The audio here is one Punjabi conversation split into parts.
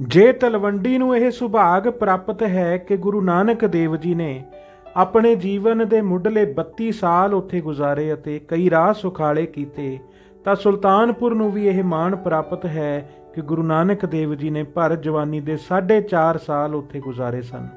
ਜੇ ਤਲਵੰਡੀ ਨੂੰ ਇਹ ਸੁਭਾਗ ਪ੍ਰਾਪਤ ਹੈ ਕਿ ਗੁਰੂ ਨਾਨਕ ਦੇਵ ਜੀ ਨੇ ਆਪਣੇ ਜੀਵਨ ਦੇ ਮੁੱਢਲੇ 32 ਸਾਲ ਉੱਥੇ ਗੁਜ਼ਾਰੇ ਅਤੇ ਕਈ ਰਾਹ ਸੁਖਾਲੇ ਕੀਤੇ, ਤਾਂ ਸੁਲਤਾਨਪੁਰ ਨੂੰ ਵੀ ਇਹ ਮਾਣ ਪ੍ਰਾਪਤ ਹੈ ਕਿ ਗੁਰੂ ਨਾਨਕ ਦੇਵ ਜੀ ਨੇ ਭਰ ਜਵਾਨੀ ਦੇ 4.5 ਸਾਲ ਉੱਥੇ ਗੁਜ਼ਾਰੇ ਸਨ।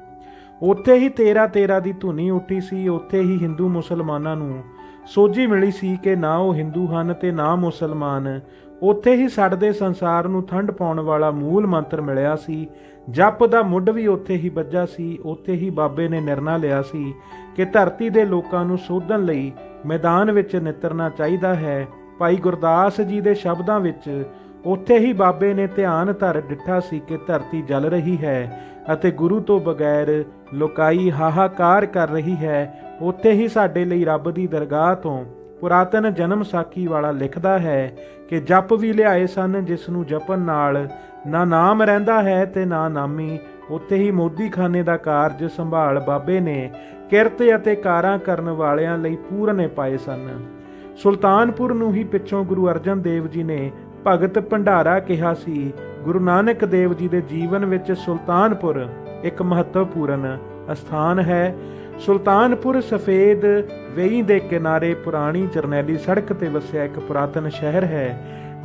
ਉੱਥੇ ਹੀ 13 13 ਦੀ ਧੁਨੀ ਉੱਠੀ ਸੀ, ਉੱਥੇ ਹੀ ਹਿੰਦੂ ਮੁਸਲਮਾਨਾਂ ਨੂੰ ਸੋਝੀ ਮਿਲੀ ਸੀ ਕਿ ਨਾ ਉਹ ਹਿੰਦੂ ਹਨ ਤੇ ਨਾ ਮੁਸਲਮਾਨ। ਉੱਥੇ ਹੀ ਸੜਦੇ ਸੰਸਾਰ ਨੂੰ ਠੰਡ ਪਾਉਣ ਵਾਲਾ ਮੂਲ ਮੰਤਰ ਮਿਲਿਆ ਸੀ। ਜਪ ਦਾ ਮੁੱਢ ਵੀ ਉੱਥੇ ਹੀ ਵੱਜਾ ਸੀ। ਉੱਥੇ ਹੀ ਬਾਬੇ ਨੇ ਨਿਰਣਾ ਲਿਆ ਸੀ ਕਿ ਧਰਤੀ ਦੇ ਲੋਕਾਂ ਨੂੰ ਸੋਧਣ ਲਈ ਮੈਦਾਨ ਵਿੱਚ ਨਿਤਰਨਾ ਚਾਹੀਦਾ ਹੈ। ਭਾਈ ਗੁਰਦਾਸ ਜੀ ਦੇ ਸ਼ਬਦਾਂ ਵਿੱਚ, ਉੱਥੇ ਹੀ ਬਾਬੇ ਨੇ ਧਿਆਨ ਧਰ ਡਿੱਠਾ ਸੀ ਕਿ ਧਰਤੀ ਜਲ ਰਹੀ ਹੈ ਅਤੇ ਗੁਰੂ ਤੋਂ ਬਗੈਰ ਲੋਕਾਈ ਹਾਹਾਕਾਰ ਕਰ ਰਹੀ ਹੈ। ਉੱਥੇ ਹੀ ਸਾਡੇ ਲਈ ਰੱਬ ਦੀ ਦਰਗਾਹ ਤੋਂ ਪੁਰਾਤਨ ਜਨਮ ਸਾਖੀ ਵਾਲਾ ਲਿਖਦਾ ਹੈ ਕਿ ਜਪ ਵੀ ਲਿਆਏ ਸਨ ਜਿਸ ਨੂੰ ਜਪਣ ਨਾਲ। ਨਾ ਨਾਮ ਰਹਿੰਦਾ ਹੈ ਤੇ ਨਾ ਨਾਮੀ। ਉੱਥੇ ਹੀ ਮੋਦੀਖਾਨੇ ਦਾ ਕਾਰਜ ਸੰਭਾਲ ਬਾਬੇ ਨੇ ਕਿਰਤ ਅਤੇ ਕਾਰਾਂ ਕਰਨ ਵਾਲਿਆਂ ਲਈ ਪੂਰਨੇ ਪਾਏ ਸਨ। ਸੁਲਤਾਨਪੁਰ ਨੂੰ ਹੀ ਪਿੱਛੋਂ ਗੁਰੂ ਅਰਜਨ ਦੇਵ ਜੀ ਨੇ ਭਗਤ ਭੰਡਾਰਾ ਕਿਹਾ ਸੀ, ਗੁਰੂ ਨਾਨਕ ਦੇਵ ਜੀ ਦੇ ਜੀਵਨ ਵਿੱਚ ਸੁਲਤਾਨਪੁਰ ਇੱਕ ਮਹੱਤਵਪੂਰਨ ਸਥਾਨ ਹੈ। ਸੁਲਤਾਨਪੁਰ ਸਫੇਦ ਵੇਈ ਦੇ ਕਿਨਾਰੇ ਪੁਰਾਣੀ ਜਰਨੈਲੀ ਸੜਕ ਤੇ ਵਸਿਆ ਇੱਕ ਪੁਰਾਤਨ ਸ਼ਹਿਰ ਹੈ।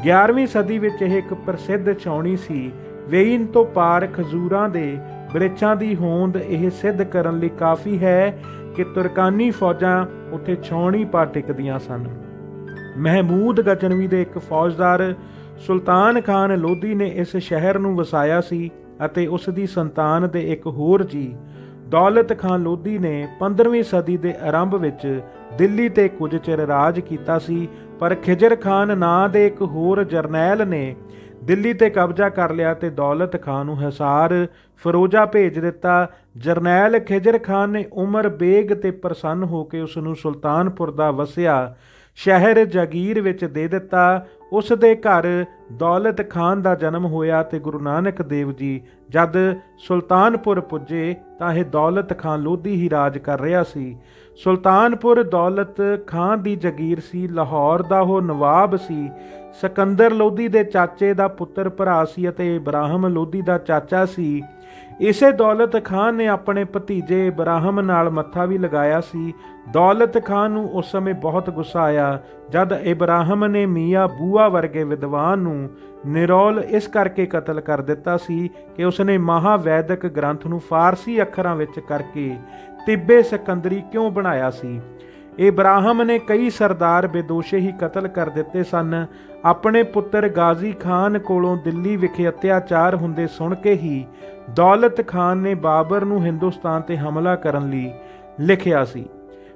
11ਵੀਂ ਸਦੀ ਵਿੱਚ ਇਹ ਇੱਕ ਪ੍ਰਸਿੱਧ ਛਾਉਣੀ ਸੀ। ਵੇਈਨ ਤੋਂ ਪਾਰ ਖਜੂਰਾਂ ਦੇ ਬ੍ਰਿਛਾਂ ਦੀ ਹੋਂਦ ਇਹ ਸਿੱਧ ਕਰਨ ਲਈ ਕਾਫੀ ਹੈ ਕਿ ਤੁਰਕਾਨੀ ਫੌਜਾਂ ਉੱਥੇ ਛਾਉਣੀ ਪਾ ਟਿਕਦੀਆਂ ਸਨ। ਮਹਿਮੂਦ ਗਜਨਵੀ ਦੇ ਇੱਕ ਫੌਜਦਾਰ ਸੁਲਤਾਨ ਖਾਨ ਲੋਧੀ ਨੇ ਇਸ ਸ਼ਹਿਰ ਨੂੰ ਵਸਾਇਆ ਸੀ ਅਤੇ ਉਸ ਦੀ ਸੰਤਾਨ ਦੇ ਇੱਕ ਹੋਰ ਜੀ ਦੌਲਤ ਖਾਨ ਲੋਧੀ ਨੇ 15ਵੀਂ ਸਦੀ ਦੇ ਆਰੰਭ ਵਿੱਚ ਦਿੱਲੀ ਤੇ ਕੁਝ ਚਿਰ ਰਾਜ ਕੀਤਾ ਸੀ, ਪਰ ਖਿਜਰ ਖਾਨ ਨਾਂ ਦੇ ਇੱਕ ਹੋਰ ਜਰਨੈਲ ਨੇ ਦਿੱਲੀ ਤੇ ਕਬਜ਼ਾ ਕਰ ਲਿਆ ਤੇ ਦੌਲਤ ਖਾਨ ਨੂੰ ਹਿਸਾਰ ਫਰੋਜਾ ਭੇਜ ਦਿੱਤਾ। ਜਰਨੈਲ ਖਿਜਰ ਖਾਨ ਨੇ ਉਮਰ ਬੇਗ ਤੇ ਪ੍ਰਸੰਨ ਹੋ ਕੇ ਉਸ ਨੂੰ ਸੁਲਤਾਨਪੁਰ ਦਾ ਵਸਿਆ ਸ਼ਹਿਰ ਜਾਗੀਰ ਵਿੱਚ ਦੇ ਦਿੱਤਾ। ਉਸ ਦੇ ਘਰ ਦੌਲਤ ਖਾਨ ਦਾ ਜਨਮ ਹੋਇਆ ਤੇ ਗੁਰੂ ਨਾਨਕ ਦੇਵ ਜੀ ਜਦ ਸੁਲਤਾਨਪੁਰ ਪੁੱਜੇ ਤਾਂ ਇਹ ਦੌਲਤ ਖਾਨ ਲੋਧੀ ਹੀ ਰਾਜ ਕਰ ਰਿਹਾ ਸੀ। ਸੁਲਤਾਨਪੁਰ ਦੌਲਤ ਖਾਨ ਦੀ ਜਗੀਰ ਸੀ, ਲਾਹੌਰ ਦਾ ਉਹ ਨਵਾਬ ਸੀ, ਸਿਕੰਦਰ ਲੋਧੀ ਦੇ ਚਾਚੇ ਦਾ ਪੁੱਤਰ ਭਰਾ ਸੀ ਅਤੇ ਇਬਰਾਹਿਮ ਲੋਧੀ ਦਾ ਚਾਚਾ ਸੀ। ਇਸੇ ਦੌਲਤ ਖਾਨ ਨੇ ਆਪਣੇ ਭਤੀਜੇ ਇਬਰਾਹਿਮ ਨਾਲ ਮੱਥਾ ਵੀ ਲਗਾਇਆ ਸੀ। ਦੌਲਤ ਖਾਨ ਨੂੰ ਉਸ ਸਮੇਂ ਬਹੁਤ ਗੁੱਸਾ ਆਇਆ, ਜਦ ਇਬਰਾਹਿਮ ਨੇ ਮੀਆਂ ਬੂਆ ਵਰਗੇ ਵਿਦਵਾਨ ਨੂੰ ਨਿਰੋਲ ਇਸ ਕਰਕੇ ਕਤਲ ਕਰ ਦਿੱਤਾ ਸੀ ਕਿ ਉਸਨੇ ਮਹਾਵੈਦਿਕ ਗ੍ਰੰਥ ਨੂੰ ਫਾਰਸੀ ਅੱਖਰਾਂ ਵਿੱਚ ਕਰਕੇ ਤਿੱਬੇ ਸਿਕੰਦਰੀ ਕਿਉਂ ਬਣਾਇਆ ਸੀ? ਇਬਰਾਹਿਮ ਨੇ ਕਈ ਸਰਦਾਰ ਬੇਦੋਸ਼ੇ ਹੀ ਕਤਲ ਕਰ ਦਿੱਤੇ ਸਨ। ਆਪਣੇ ਪੁੱਤਰ ਗਾਜ਼ੀ ਖਾਨ ਕੋਲੋਂ ਦਿੱਲੀ ਵਿਖੇ ਅਤਿਆਚਾਰ ਹੁੰਦੇ ਸੁਣ ਕੇ ਹੀ ਦੌਲਤ ਖਾਨ ਨੇ ਬਾਬਰ ਨੂੰ ਹਿੰਦੁਸਤਾਨ ਤੇ ਹਮਲਾ ਕਰਨ ਲਈ ਲਿਖਿਆ ਸੀ।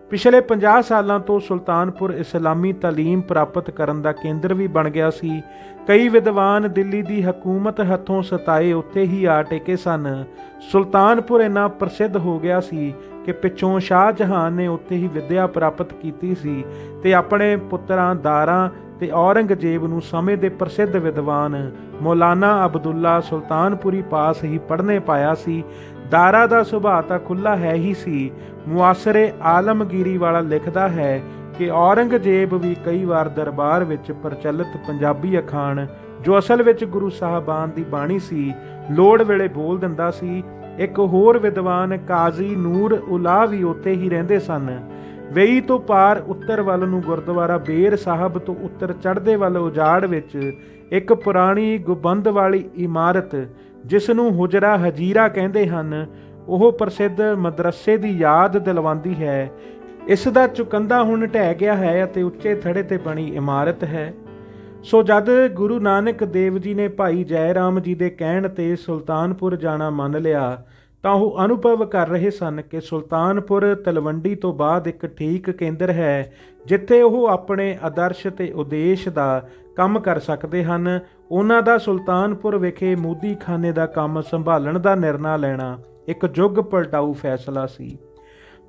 ਪਿਛਲੇ 50 ਸਾਲਾਂ ਤੋਂ ਸੁਲਤਾਨਪੁਰ ਇਸਲਾਮੀ ਤਾਲੀਮ ਪ੍ਰਾਪਤ ਕਰਨ ਦਾ ਕੇਂਦਰ ਵੀ ਬਣ ਗਿਆ ਸੀ। ਕਈ ਵਿਦਵਾਨ ਦਿੱਲੀ ਦੀ ਹਕੂਮਤ ਹੱਥੋਂ ਸਤਾਏ ਉੱਥੇ ਹੀ ਆ ਟੇਕੇ ਸਨ। ਸੁਲਤਾਨਪੁਰ ਇੰਨਾ ਪ੍ਰਸਿੱਧ ਹੋ ਗਿਆ ਸੀ ਕਿ ਪਿੱਛੋਂ ਸ਼ਾਹ ਜਹਾਨ ਨੇ ਉੱਥੇ ਹੀ ਵਿੱਦਿਆ ਪ੍ਰਾਪਤ ਕੀਤੀ ਸੀ ਤੇ ਆਪਣੇ ਪੁੱਤਰਾਂ ਦਾਰਾਂ ਤੇ ਔਰੰਗਜ਼ੇਬ ਨੂੰ ਸਮੇਂ ਦੇ ਪ੍ਰਸਿੱਧ ਵਿਦਵਾਨ ਮੌਲਾਨਾ ਅਬਦੁੱਲਾ ਸੁਲਤਾਨਪੁਰੀ ਪਾਸ ਹੀ ਪੜ੍ਹਨੇ ਪਾਇਆ ਸੀ। ਦਾਰਾ ਦਾ ਸੁਭਾਅ ਤਾਂ ਖੁੱਲਾ ਹੈ ਹੀ ਸੀ। ਮੁਆਸਰੇ ਆਲਮਗੀਰੀ ਵਾਲਾ ਲਿਖਦਾ ਹੈ ਕਿ ਔਰੰਗਜ਼ੇਬ ਵੀ ਕਈ ਵਾਰ ਦਰਬਾਰ ਵਿੱਚ ਪ੍ਰਚਲਿਤ ਪੰਜਾਬੀ ਅਖਾਣ, ਜੋ ਅਸਲ ਵਿੱਚ ਗੁਰੂ ਸਾਹਿਬਾਨ ਦੀ ਬਾਣੀ ਸੀ, ਲੋੜ ਵੇਲੇ ਬੋਲ ਦਿੰਦਾ ਸੀ ਇੱਕ ਹੋਰ ਵਿਦਵਾਨ ਕਾਜ਼ੀ ਨੂਰ ਉਲਾ ਵੀ ਉੱਥੇ ਹੀ ਰਹਿੰਦੇ ਸਨ। ਵੇਈ ਤੋਂ ਪਾਰ ਉੱਤਰ ਵੱਲ ਨੂੰ ਗੁਰਦੁਆਰਾ ਬੇਰ ਸਾਹਿਬ ਤੋਂ ਉੱਤਰ ਚੜ੍ਹਦੇ ਵੱਲ ਉਜਾੜ ਵਿੱਚ ਇੱਕ ਪੁਰਾਣੀ ਗੁਬੰਦ ਵਾਲੀ ਇਮਾਰਤ, ਜਿਸ ਨੂੰ ਹੁਜਰਾ ਹਜੀਰਾ ਕਹਿੰਦੇ ਹਨ, ਉਹ ਪ੍ਰਸਿੱਧ ਮਦਰਸੇ ਦੀ ਯਾਦ ਦਿਲਵਾਉਂਦੀ ਹੈ। ਇਸ ਦਾ ਚੁਕੰਦਾ ਹੁਣ ਢਹਿ ਗਿਆ ਹੈ ਅਤੇ ਉੱਚੇ ਥੜੇ ਤੇ ਬਣੀ ਇਮਾਰਤ ਹੈ। ਸੋ ਜਦ ਗੁਰੂ ਨਾਨਕ ਦੇਵ ਜੀ ਨੇ ਭਾਈ ਜੈ ਰਾਮ ਜੀ ਦੇ ਕਹਿਣ ਤੇ ਸੁਲਤਾਨਪੁਰ ਜਾਣਾ ਮੰਨ ਲਿਆ, ਤਾਂ ਉਹ ਅਨੁਭਵ ਕਰ ਰਹੇ ਸਨ ਕਿ ਸੁਲਤਾਨਪੁਰ ਤਲਵੰਡੀ ਤੋਂ ਬਾਅਦ ਇੱਕ ਠੀਕ ਕੇਂਦਰ ਹੈ, ਜਿੱਥੇ ਉਹ ਆਪਣੇ ਆਦਰਸ਼ ਤੇ ਉਦੇਸ਼ ਦਾ ਕੰਮ ਕਰ ਸਕਦੇ ਹਨ, ਉਹਨਾਂ ਦਾ ਸੁਲਤਾਨਪੁਰ ਵਿਖੇ ਮੋਦੀਖਾਨੇ ਦਾ ਕੰਮ ਸੰਭਾਲਣ ਦਾ ਨਿਰਣਾ ਲੈਣਾ ਇੱਕ ਯੁੱਗ ਪਲਟਾਊ ਫੈਸਲਾ ਸੀ।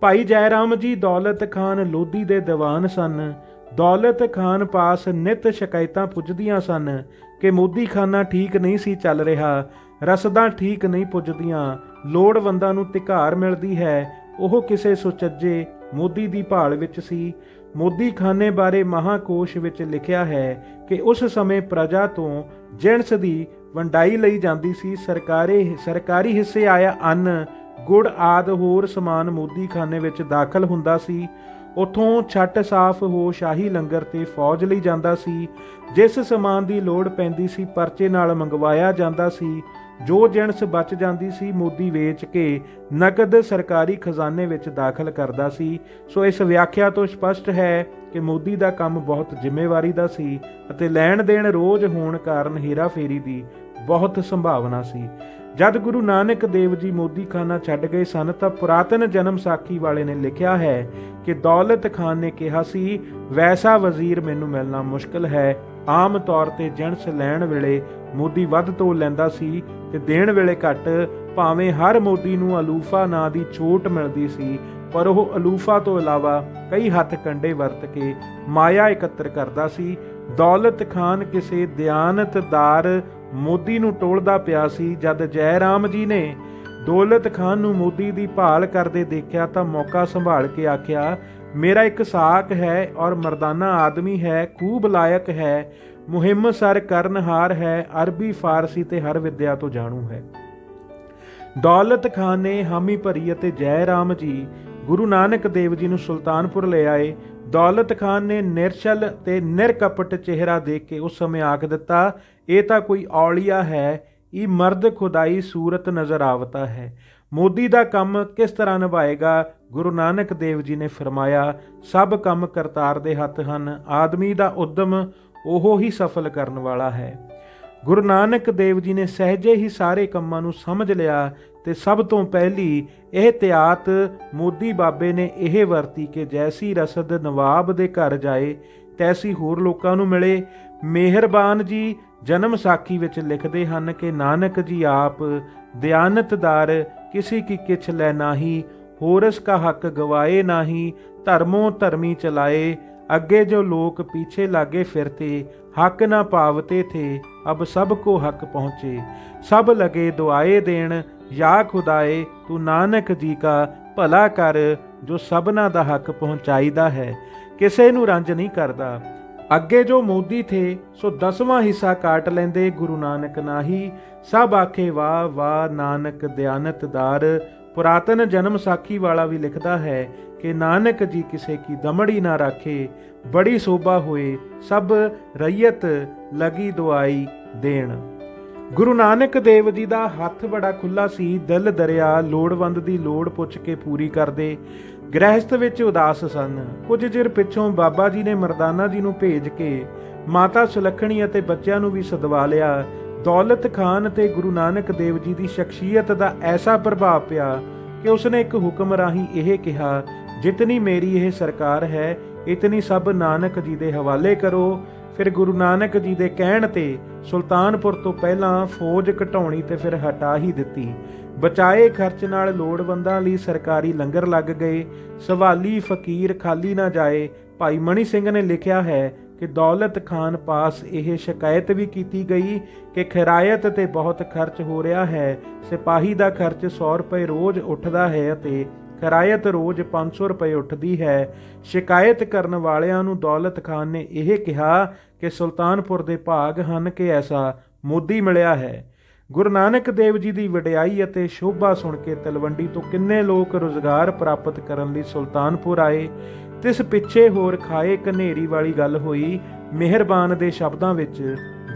ਭਾਈ ਜੈ ਰਾਮ ਜੀ ਦੌਲਤ ਖਾਨ ਲੋਧੀ ਦੇ ਦੀਵਾਨ ਸਨ ਦੌਲਤ ਖਾਨ ਪਾਸ ਨਿਤ ਸ਼ਿਕਾਇਤਾਂ ਪੁੱਜਦੀਆਂ ਸਨ ਕਿ ਮੋਦੀਖਾਨਾ ਠੀਕ ਨਹੀਂ ਸੀ ਚੱਲ ਰਿਹਾ, ਰਸਦਾਂ ਠੀਕ ਨਹੀਂ ਪੁੱਜਦੀਆਂ, ਲੋੜਵੰਦਾਂ ਨੂੰ ਧਿਕਾਰ ਮਿਲਦੀ ਹੈ, ਉਹ ਕਿਸੇ ਸੁਚੱਜੇ ਮੋਦੀ ਦੀ ਭਾਲ ਵਿੱਚ ਸੀ। ਮੋਦੀ ਖਾਨੇ ਬਾਰੇ ਮਹਾਕੋਸ਼ ਵਿੱਚ ਲਿਖਿਆ ਹੈ ਕਿ ਉਸ ਸਮੇਂ ਪ੍ਰਜਾ ਤੋਂ ਜਿਣਸ ਦੀ ਵੰਡਾਈ ਲਈ ਜਾਂਦੀ ਸੀ, ਸਰਕਾਰੀ ਸਰਕਾਰੀ ਹਿੱਸੇ ਆਇਆ ਅੰਨ, ਗੁੜ ਆਦ ਹੋਰ ਸਮਾਨ ਮੋਦੀ ਖਾਨੇ ਵਿੱਚ ਦਾਖਲ ਹੁੰਦਾ ਸੀ। ਉਥੋਂ ਛੱਟ ਸਾਫ਼ ਹੋ ਸ਼ਾਹੀ ਲੰਗਰ ਤੇ ਫੌਜ ਲਈ ਜਾਂਦਾ ਸੀ। ਜਿਸ ਸਮਾਨ ਦੀ ਲੋੜ ਪੈਂਦੀ ਸੀ, ਪਰਚੇ ਨਾਲ ਮੰਗਵਾਇਆ ਜਾਂਦਾ ਸੀ। ਜੋ ਜਿਣਸ ਬਚ ਜਾਂਦੀ ਸੀ, ਮੋਦੀ ਵੇਚ ਕੇ ਨਕਦ ਸਰਕਾਰੀ ਖਜ਼ਾਨੇ ਵਿੱਚ ਦਾਖਲ ਕਰਦਾ ਸੀ। ਸੋ ਇਸ ਵਿਆਖਿਆ ਤੋਂ ਸਪਸ਼ਟ ਹੈ ਕਿ ਮੋਦੀ ਦਾ ਕੰਮ ਬਹੁਤ ਜ਼ਿੰਮੇਵਾਰੀ ਦਾ ਸੀ ਅਤੇ ਲੈਣ ਦੇਣ ਰੋਜ਼ ਹੋਣ ਕਾਰਨ ਹੇਰਾਫੇਰੀ ਦੀ ਬਹੁਤ ਸੰਭਾਵਨਾ ਸੀ। ਜਦ ਗੁਰੂ ਨਾਨਕ ਦੇਵ ਜੀ ਮੋਦੀਖਾਨਾ ਛੱਡ ਗਏ ਸਨ ਤਾਂ ਪੁਰਾਤਨ ਜਨਮ ਸਾਖੀ ਵਾਲੇ ਨੇ ਲਿਖਿਆ ਹੈ ਕਿ ਦੌਲਤ ਖਾਨ ਨੇ ਕਿਹਾ ਸੀ, ਵੈਸਾ ਵਜ਼ੀਰ ਮੈਨੂੰ ਮਿਲਣਾ ਮੁਸ਼ਕਲ ਹੈ। ਆਮ ਤੌਰ ਤੇ ਜਣਸ ਲੈਣ ਵੇਲੇ ਮੋਦੀ ਵੱਧ ਤੋਂ ਲੈਂਦਾ ਸੀ ਤੇ ਦੇਣ ਵੇਲੇ ਘੱਟ ਭਾਵੇਂ ਹਰ ਮੋਦੀ ਨੂੰ ਅਲੂਫਾ ਨਾਂ ਦੀ ਛੋਟ ਮਿਲਦੀ ਸੀ, ਪਰ ਉਹ ਅਲੂਫਾ ਤੋਂ ਇਲਾਵਾ ਕਈ ਹੱਥ ਕੰਡੇ ਵਰਤ ਕੇ ਮਾਇਆ ਇਕੱਤਰ ਕਰਦਾ ਸੀ। ਦੌਲਤ ਖਾਨ ਕਿਸੇ ਦਿਆਨਤਦਾਰ ਮੋਦੀ ਨੂੰ ਟੋਲਦਾ ਪਿਆ ਸੀ, ਜਦ ਜੈ ਰਾਮ ਜੀ ਨੇ ਦੌਲਤ ਖਾਨ ਨੂੰ ਮੋਦੀ ਦੀ ਭਾਲ ਕਰਦੇ ਦੇਖਿਆ ਤਾਂ ਮੌਕਾ ਸੰਭਾਲ ਕੇ ਆਖਿਆ, ਮੇਰਾ ਇੱਕ ਸਾਕ ਹੈ ਔਰ ਮਰਦਾਨਾ ਆਦਮੀ ਹੈ, ਖੂਬ ਲਾਇਕ ਹੈ, ਮੁਹਿੰਮ ਸਰ ਕਰਨਹਾਰ ਹੈ, ਅਰਬੀ ਫਾਰਸੀ ਤੇ ਹਰ ਵਿਦਿਆ ਤੋਂ ਜਾਣੂ ਹੈ। ਦੌਲਤ ਖਾਨ ਨੇ ਹਾਮੀ ਭਰੀ ਅਤੇ ਜੈ ਰਾਮ ਜੀ ਗੁਰੂ ਨਾਨਕ ਦੇਵ ਜੀ ਨੂੰ ਸੁਲਤਾਨਪੁਰ ਲੈ ਆਏ। ਦੌਲਤ ਖਾਨ ਨੇ ਨਿਰਸ਼ਲ ਤੇ ਨਿਰਕਪਟ ਚਿਹਰਾ ਦੇਖ ਕੇ ਉਸ ਸਮੇਂ ਆਖ ਦਿੱਤਾ, ਇਹ ਤਾਂ ਕੋਈ ਔਲੀਆ ਹੈ, ਇਹ ਮਰਦ ਖੁਦਾਈ ਸੂਰਤ ਨਜ਼ਰ ਆਵਤਾ ਹੈ। ਮੋਦੀ ਦਾ ਕੰਮ ਕਿਸ ਤਰ੍ਹਾਂ ਨਿਭਾਏਗਾ? ਗੁਰੂ ਨਾਨਕ ਦੇਵ ਜੀ ਨੇ ਫਰਮਾਇਆ, ਸਭ ਕੰਮ ਕਰਤਾਰ ਦੇ ਹੱਥ ਹਨ, ਆਦਮੀ ਦਾ ਉਦਮ ਉਹ ਹੀ ਸਫਲ ਕਰਨ ਵਾਲਾ ਹੈ। ਗੁਰੂ ਨਾਨਕ ਦੇਵ ਜੀ ਨੇ ਸਹਿਜੇ ਹੀ ਸਾਰੇ ਕੰਮਾਂ ਨੂੰ ਸਮਝ ਲਿਆ ਤੇ ਸਭ ਤੋਂ ਪਹਿਲੀ ਇਹ ਤਿਆਤ ਮੋਦੀ ਬਾਬੇ ਨੇ ਇਹ ਵਰਤੀ ਕਿ ਜੈਸੀ ਰਸਦ ਨਵਾਬ ਦੇ ਘਰ ਜਾਏ, ਤੈਸੀ ਹੋਰ ਲੋਕਾਂ ਨੂੰ ਮਿਲੇ। ਮਿਹਰਬਾਨ ਜੀ, ਜਨਮ ਸਾਖੀ ਵਿੱਚ ਲਿਖਦੇ ਹਨ ਕਿ ਨਾਨਕ ਜੀ ਆਪ ਦਿਆਨਤਦਾਰ ਕਿਸੇ ਕੀ ਕਿਛ ਲੈ ਨਾਹੀ ਹੋਰਸ ਕਾ ਹੱਕ ਗਵਾਏ ਨਾਹੀ, ਧਰਮੋਂ ਧਰਮੀ ਚਲਾਏ ਅੱਗੇ ਜੋ ਲੋਕ ਪਿੱਛੇ ਲਾਗੇ ਫਿਰਤੇ, ਹੱਕ ਨਾ पावते ਥੇ, ਅਬ ਸਭ ਕੋ ਹੱਕ ਪਹੁੰਚੇ। ਸਭ लगे ਦੁਆਏ ਦੇਣ, ਯਾ ਖੁਦਾਏ, ਤੂੰ ਨਾਨਕ ਜੀ ਕਾ ਭਲਾ ਕਰ, ਜੋ ਸਭਨਾ ਦਾ ਹੱਕ ਪਹੁੰਚਾਈਦਾ ਹੈ। ਕਿਸੇ ਨੂੰ ਰੰਜ ਨਹੀਂ ਕਰਦਾ। ਅੱਗੇ ਜੋ ਮੋਦੀ ਥੇ, ਸੋ ਦਸਵਾਂ ਹਿੱਸਾ ਕਾਟ ਲੈਂਦੇ ਗੁਰੂ ਨਾਨਕ ਨਾਹੀ। ਸਭ ਆਖੇ ਵਾ ਵਾ ਨਾਨਕ ਦਿਆਨਤਦਾਰ ਪੁਰਾਤਨ ਜਨਮ ਸਾਖੀ ਵਾਲਾ ਵੀ ਲਿਖਦਾ ਹੈ ਕਿ ਨਾਨਕ ਜੀ ਕਿਸੇ ਕੀ ਦਮੜੀ ਨਾ ਰਾਖੇ, ਬੜੀ ਸੋਭਾ ਹੋਏ, ਸਭ ਰਈਅਤ ਲਗੀ ਦੁਆਈ ਦੇਣ। ਗੁਰੂ ਨਾਨਕ ਦੇਵ ਜੀ ਦਾ ਹੱਥ ਬੜਾ ਖੁੱਲਾ ਸੀ, ਦਿਲ ਦਰਿਆ, ਲੋੜਵੰਦ ਦੀ ਲੋੜ ਪੁੱਛ ਕੇ ਪੂਰੀ ਕਰਦੇ। ਗ੍ਰਹਿਸਥ ਵਿੱਚ ਉਦਾਸ ਸਨ। ਕੁਝ ਚਿਰ ਪਿੱਛੋਂ ਬਾਬਾ ਜੀ ਨੇ ਮਰਦਾਨਾ ਜੀ ਨੂੰ ਭੇਜ ਕੇ ਮਾਤਾ ਸੁਲੱਖਣੀ ਅਤੇ ਬੱਚਿਆਂ ਨੂੰ ਵੀ ਸਦਵਾ ਲਿਆ। ਦੌਲਤ ਖਾਨ ਤੇ ਗੁਰੂ ਨਾਨਕ ਦੇਵ ਜੀ ਦੀ ਸ਼ਖਸੀਅਤ ਦਾ ਐਸਾ ਪ੍ਰਭਾਵ ਪਿਆ ਕਿ ਉਸਨੇ ਇੱਕ ਹੁਕਮ ਰਾਹੀਂ ਇਹ ਕਿਹਾ, ਜਿਤਨੀ ਮੇਰੀ ਇਹ ਸਰਕਾਰ ਹੈ, ਇਤਨੀ ਸਭ ਨਾਨਕ ਜੀ ਦੇ ਹਵਾਲੇ ਕਰੋ। ਫਿਰ ਗੁਰੂ ਨਾਨਕ ਜੀ ਦੇ ਕਹਿਣ ਤੇ ਸੁਲਤਾਨਪੁਰ ਤੋਂ ਪਹਿਲਾਂ ਫੌਜ ਘਟਾਉਣੀ ਤੇ ਫਿਰ ਹਟਾ ਹੀ ਦਿੱਤੀ। ਬਚਾਏ ਖਰਚ ਨਾਲ ਲੋੜਵੰਦਾਂ ਲਈ ਸਰਕਾਰੀ ਲੰਗਰ ਲੱਗ ਗਏ। ਸਵਾਲੀ ਫਕੀਰ ਖਾਲੀ ਨਾ ਜਾਏ, ਭਾਈ ਮਣੀ ਸਿੰਘ ਨੇ ਲਿਖਿਆ ਹੈ ਕਿ ਦੌਲਤ ਖਾਨ ਪਾਸ ਇਹ ਸ਼ਿਕਾਇਤ ਵੀ ਕੀਤੀ ਗਈ ਕਿ ਖਿਰਾਇਤ ਤੇ ਬਹੁਤ ਖਰਚ ਹੋ ਰਿਹਾ ਹੈ। ਸਿਪਾਹੀ ਦਾ ਖਰਚ 100 ਰੁਪਏ ਰੋਜ਼ ਉੱਠਦਾ ਹੈ ਅਤੇ ਕਿਰਾਇਤ ਰੋਜ਼ 500 ਰੁਪਏ ਉੱਠਦੀ ਹੈ। ਸ਼ਿਕਾਇਤ ਕਰਨ ਵਾਲਿਆਂ ਨੂੰ ਦੌਲਤ ਖਾਨ ਨੇ ਇਹ ਕਿਹਾ ਕਿ ਸੁਲਤਾਨਪੁਰ ਦੇ ਭਾਗ ਹਨ ਕਿ ਐਸਾ ਮੋਦੀ ਮਿਲਿਆ ਹੈ। ਗੁਰੂ ਨਾਨਕ ਦੇਵ ਜੀ ਦੀ ਵਡਿਆਈ ਅਤੇ ਸ਼ੋਭਾ ਸੁਣ ਕੇ ਤਲਵੰਡੀ ਤੋਂ ਕਿੰਨੇ ਲੋਕ ਰੋਜ਼ਗਾਰ ਪ੍ਰਾਪਤ ਕਰਨ ਲਈ ਸੁਲਤਾਨਪੁਰ ਆਏ, ਤਿਸ ਪਿੱਛੇ ਹੋਰ ਖਾਏ ਕਨੇਰੀ ਵਾਲੀ ਗੱਲ ਹੋਈ, ਮਿਹਰਬਾਨ ਦੇ ਸ਼ਬਦਾਂ ਵਿੱਚ,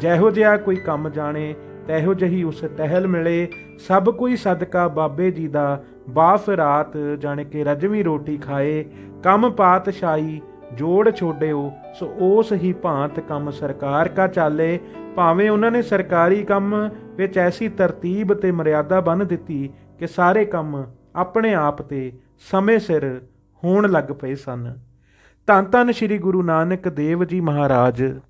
ਜਿਹੋ ਜਿਹਾ ਕੋਈ ਕੰਮ ਜਾਣੇ ਤੈਹੋ ਜਹੀ ਉਸ ਟਹਿਲ ਮਿਲੇ, ਸਭ ਕੋਈ ਸਦਕਾ ਬਾਬੇ ਜੀ ਦਾ, ਬਾਫ ਰਾਤ ਜਾਣੇ ਕਿ ਰਜਵੀਂ ਰੋਟੀ ਖਾਏ, ਕੰਮ ਪਾਤਸ਼ਾਹੀ ਜੋੜ ਛੋੜਿਓ ਸੋ ਉਸ ਹੀ ਭਾਂਤ ਕੰਮ ਸਰਕਾਰ ਕਾ ਚਾਲੇ, ਭਾਵੇਂ ਉਹਨਾਂ ਨੇ ਸਰਕਾਰੀ ਕੰਮ ਵਿੱਚ ਐਸੀ ਤਰਤੀਬ ਤੇ ਮਰਿਆਦਾ ਬੰਨ ਦਿੱਤੀ ਕਿ ਸਾਰੇ ਕੰਮ ਆਪਣੇ ਆਪ ਤੇ ਸਮੇਂ ਸਿਰ ਹੋਣ ਲੱਗ ਪਏ ਸਨ। ਧੰਨ ਧੰਨ ਸ੍ਰੀ ਗੁਰੂ ਨਾਨਕ ਦੇਵ ਜੀ ਮਹਾਰਾਜ।